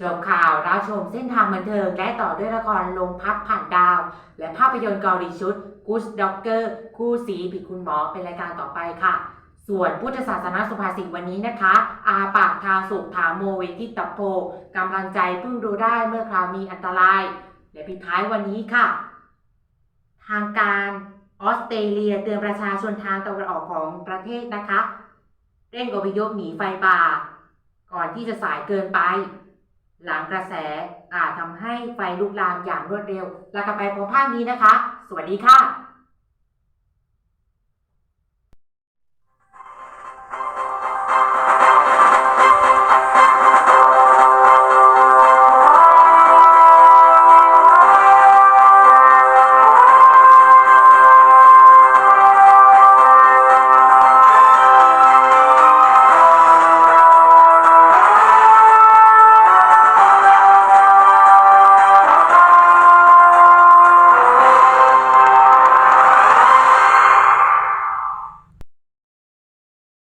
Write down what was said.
จบข่าวรับชมเส้นทางบันเทิงและต่อด้วยละครลมพัดผ่านดาว และภาพยนตร์เกาหลีชุด Good Doctor คู่สีผิดคุณหมอเป็นรายการต่อไปค่ะ ส่วนพุทธศาสนาสุภาษิตวันนี้นะคะ อาปากทาสุขถามโมเวทิตโพกำลังใจพึ่งดูได้เมื่อคราวมีอันตราย และปิดท้ายวันนี้ค่ะ ทางการออสเตรเลียเตือนประชาชนทางตะวันออกของประเทศนะคะ เร่งอพยพหนีไฟป่า ก่อนที่จะสายเกินไป หลังกระแสอาจทำให้ไฟลุกลามอย่างรวดเร็วแล้วก็ไปพบภาคนี้นะคะ สวัสดีค่ะ